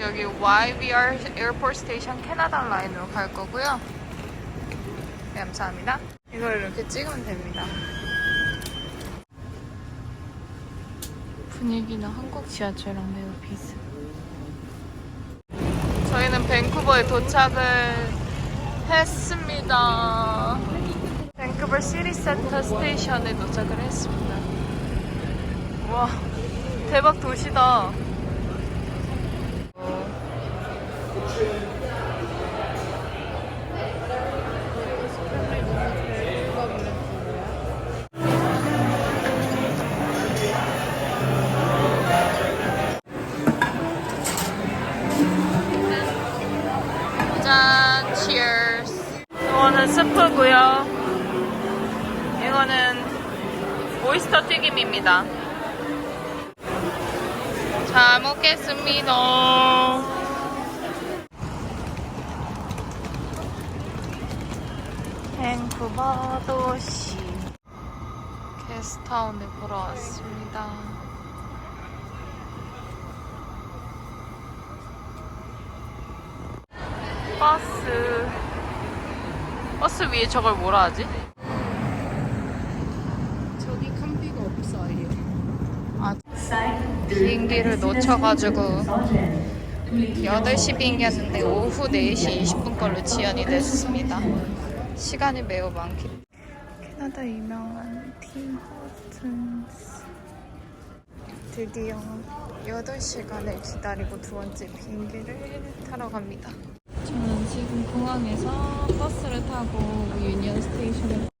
여기 YVR 에어포트 스테이션 캐나다 라인으로 갈 거고요. 네, 감사합니다. 이걸 이렇게 찍으면 됩니다. 분위기는 한국 지하철이랑 매우 비슷. 저희는 밴쿠버에 도착을 했습니다. 밴쿠버 시티 센터 스테이션에 도착을 했습니다. 와, 대박 도시다. 짠, cheers. 이거는 스프고요. 이거는 오이스터 튀김입니다. 잘 먹겠습니다. 밴쿠버 도시 게스트타운에 보러 왔습니다. 버스 버스 위에 저걸 뭐라 하지? 저기 컴비가 없어요. 아 비행기를 놓쳐가지고 8시 비행기였는데 오후 4시 20분 걸로 지연이 됐습니다. 시간이 매우 많기 캐나다 유명한 팀 호튼스 드디어 8시간을 기다리고 두 번째 비행기를 타러 갑니다. 저는 지금 공항에서 버스를 타고 유니언 스테이션에